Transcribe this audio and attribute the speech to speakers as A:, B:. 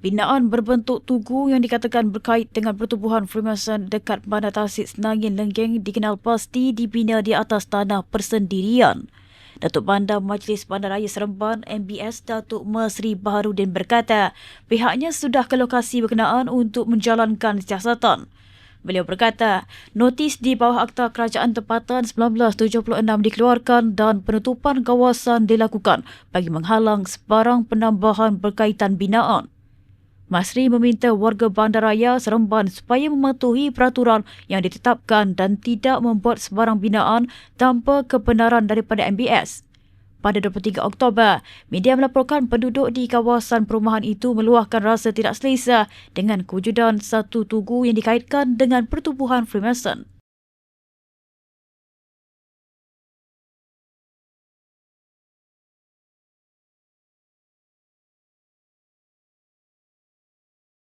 A: Binaan berbentuk tugu yang dikatakan berkait dengan pertubuhan Freemason dekat Bandar Tasik Senangin Lenggeng dikenal pasti dibina di atas tanah persendirian. Datuk Bandar Majlis Bandaraya Seremban MBS Datuk Mesri Baharudin berkata pihaknya sudah ke lokasi berkenaan untuk menjalankan siasatan. Beliau berkata, notis di bawah Akta Kerajaan Tempatan 1976 dikeluarkan dan penutupan kawasan dilakukan bagi menghalang sebarang penambahan berkaitan binaan. Masri meminta warga bandaraya Seremban supaya mematuhi peraturan yang ditetapkan dan tidak membuat sebarang binaan tanpa kebenaran daripada MBS. Pada 23 Oktober, media melaporkan penduduk di kawasan perumahan itu meluahkan rasa tidak selesa dengan kewujudan satu tugu yang dikaitkan dengan pertubuhan Freemason.